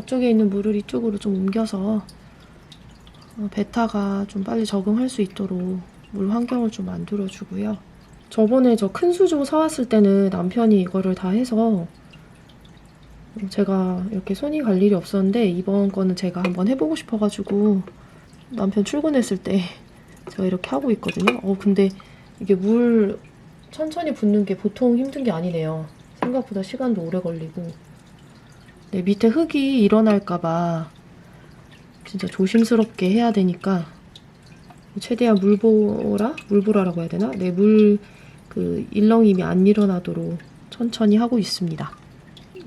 저쪽에 있는 물을 이쪽으로 좀 옮겨서 어, 베타가 좀 빨리 적응할 수 있도록 물 환경을 좀 만들어주고요. 저번에 저 큰 수조 사왔을 때는 남편이 이거를 다 해서 제가 이렇게 손이 갈 일이 없었는데 이번 거는 제가 한번 해보고 싶어가지고 남편 출근했을 때 제가 이렇게 하고 있거든요. 어 근데 이게 물 천천히 붓는 게 보통 힘든 게 아니네요. 생각보다 시간도 오래 걸리고 네, 밑에 흙이 일어날까봐 진짜 조심스럽게 해야 되니까 최대한 물보라? 물보라라고 해야 되나? 네, 물 그 일렁임이 안 일어나도록 천천히 하고 있습니다.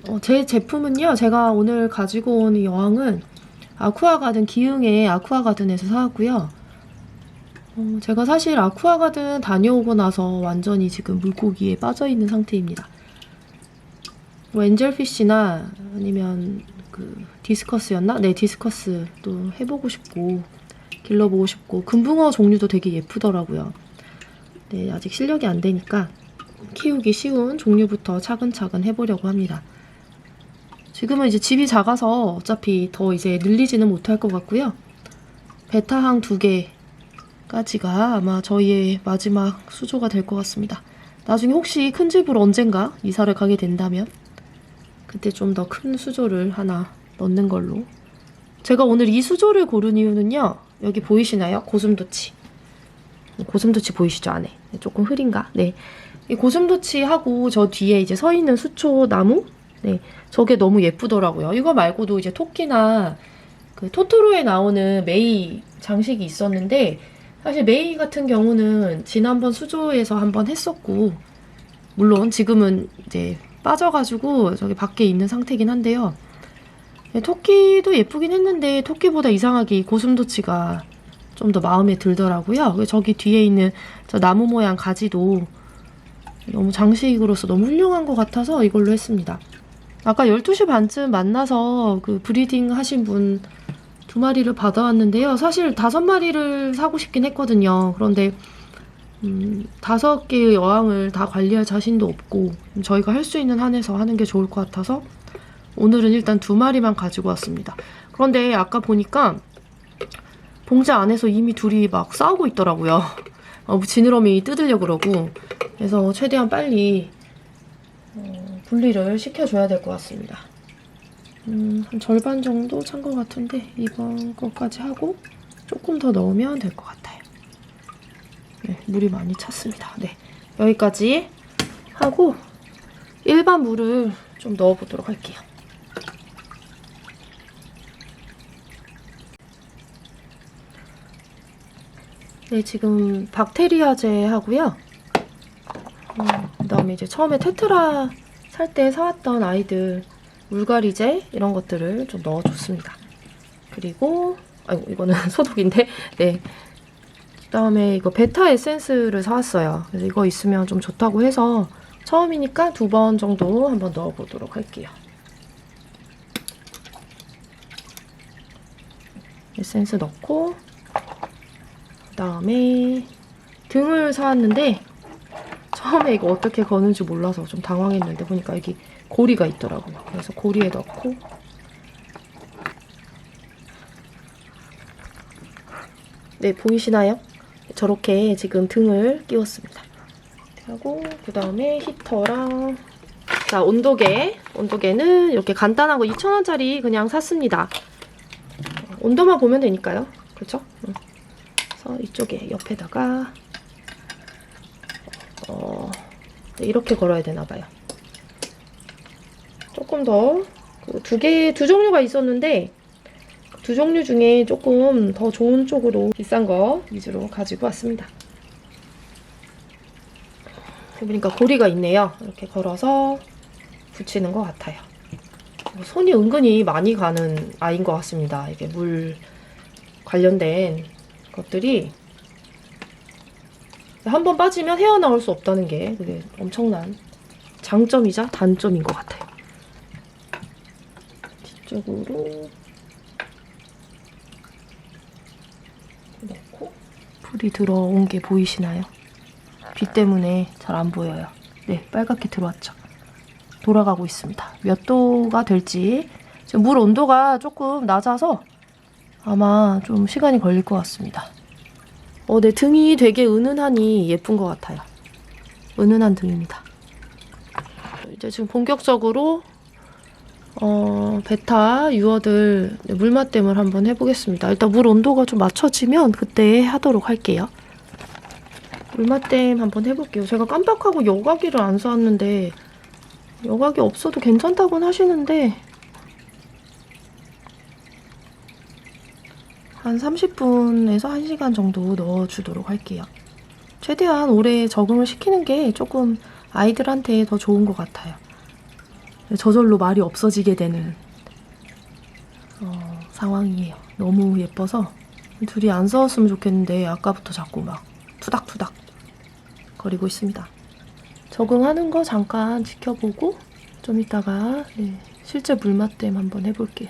어, 제 제품은요, 제가 오늘 가지고 온이 여왕은 아쿠아가든 기흥의 아쿠아가든에서 사왔고요. 어, 제가 사실 아쿠아가든 다녀오고 나서 완전히 지금 물고기에 빠져 있는 상태입니다. 뭐 엔젤피쉬나 아니면 그 디스커스였나? 네, 디스커스도 해보고 싶고 길러보고 싶고 금붕어 종류도 되게 예쁘더라고요. 네, 아직 실력이 안 되니까 키우기 쉬운 종류부터 차근차근 해보려고 합니다. 지금은 이제 집이 작아서 어차피 더 이제 늘리지는 못할 것 같고요. 베타항 두 개까지가 아마 저희의 마지막 수조가 될 것 같습니다. 나중에 혹시 큰 집으로 언젠가 이사를 가게 된다면 그때 좀 더 큰 수조를 하나 넣는 걸로. 제가 오늘 이 수조를 고른 이유는요. 여기 보이시나요? 고슴도치. 고슴도치 보이시죠? 안에. 조금 흐린가? 네. 이 고슴도치하고 저 뒤에 이제 서 있는 수초 나무? 네. 저게 너무 예쁘더라고요. 이거 말고도 이제 토끼나 그 토토로에 나오는 메이 장식이 있었는데 사실 메이 같은 경우는 지난번 수조에서 한번 했었고 물론 지금은 이제 빠져가지고 저기 밖에 있는 상태긴 한데요. 네, 토끼도 예쁘긴 했는데 토끼보다 이상하게 이 고슴도치가 좀 더 마음에 들더라고요. 저기 뒤에 있는 저 나무 모양 가지도 너무 장식으로서 너무 훌륭한 것 같아서 이걸로 했습니다. 아까 12시 반쯤 만나서 그 브리딩 하신 분 두 마리를 받아왔는데요. 사실 다섯 마리를 사고 싶긴 했거든요. 그런데 음, 다섯 개의 여왕을 다 관리할 자신도 없고 저희가 할 수 있는 한에서 하는 게 좋을 것 같아서 오늘은 일단 두 마리만 가지고 왔습니다. 그런데 아까 보니까 봉지 안에서 이미 둘이 막 싸우고 있더라고요. 어, 지느러미 뜯으려고 그러고 그래서 최대한 빨리 어, 분리를 시켜줘야 될 것 같습니다. 음, 한 절반 정도 찬 것 같은데 이번 것까지 하고 조금 더 넣으면 될 것 같아요. 네, 물이 많이 찼습니다. 네, 여기까지 하고 일반 물을 좀 넣어보도록 할게요. 네, 지금 박테리아제 하고요. 어, 그다음에 이제 처음에 테트라 살 때 사왔던 아이들 물갈이제 이런 것들을 좀 넣어줬습니다. 그리고 아이고 이거는 소독인데 네. 그다음에 이거 베타 에센스를 사왔어요. 그래서 이거 있으면 좀 좋다고 해서 처음이니까 두 번 정도 한번 넣어보도록 할게요. 에센스 넣고 그다음에 등을 사왔는데 처음에 이거 어떻게 거는지 몰라서 좀 당황했는데 보니까 여기 고리가 있더라고요. 그래서 고리에 넣고 네 보이시나요? 저렇게 지금 등을 끼웠습니다. 하고 그 다음에 히터랑 자 온도계 온도계는 이렇게 간단한 거 2,000원짜리 그냥 샀습니다. 온도만 보면 되니까요. 그렇죠? 응. 그래서 이쪽에 옆에다가 어, 네, 이렇게 걸어야 되나 봐요. 조금 더그두 개, 두 종류가 있었는데 두 종류 중에 조금 더 좋은 쪽으로 비싼 거 위주로 가지고 왔습니다. 보니까 고리가 있네요. 이렇게 걸어서 붙이는 것 같아요. 손이 은근히 많이 가는 아이인 것 같습니다. 이게 물 관련된 것들이 한 번 빠지면 헤어나올 수 없다는 게 그게 엄청난 장점이자 단점인 것 같아요. 뒤쪽으로 넣고 불이 들어온 게 보이시나요? 빛 때문에 잘 안 보여요. 네, 빨갛게 들어왔죠. 돌아가고 있습니다. 몇 도가 될지 지금 물 온도가 조금 낮아서 아마 좀 시간이 걸릴 것 같습니다. 어, 내 등이 되게 은은하니 예쁜 것 같아요. 은은한 등입니다. 이제 지금 본격적으로 어, 베타 유어들 물맛댐을 한번 해보겠습니다. 일단 물 온도가 좀 맞춰지면 그때 하도록 할게요. 물맛댐 한번 해볼게요. 제가 깜빡하고 여과기를 안 쏘았는데 여과기 없어도 괜찮다고는 하시는데 한 30분에서 1시간 정도 넣어주도록 할게요. 최대한 오래 적응을 시키는 게 조금 아이들한테 더 좋은 것 같아요. 저절로 말이 없어지게 되는 어, 상황이에요. 너무 예뻐서 둘이 안 싸웠으면 좋겠는데 아까부터 자꾸 막 투닥투닥 거리고 있습니다. 적응하는 거 잠깐 지켜보고 좀 이따가 네, 실제 물맛댐 한번 해볼게요.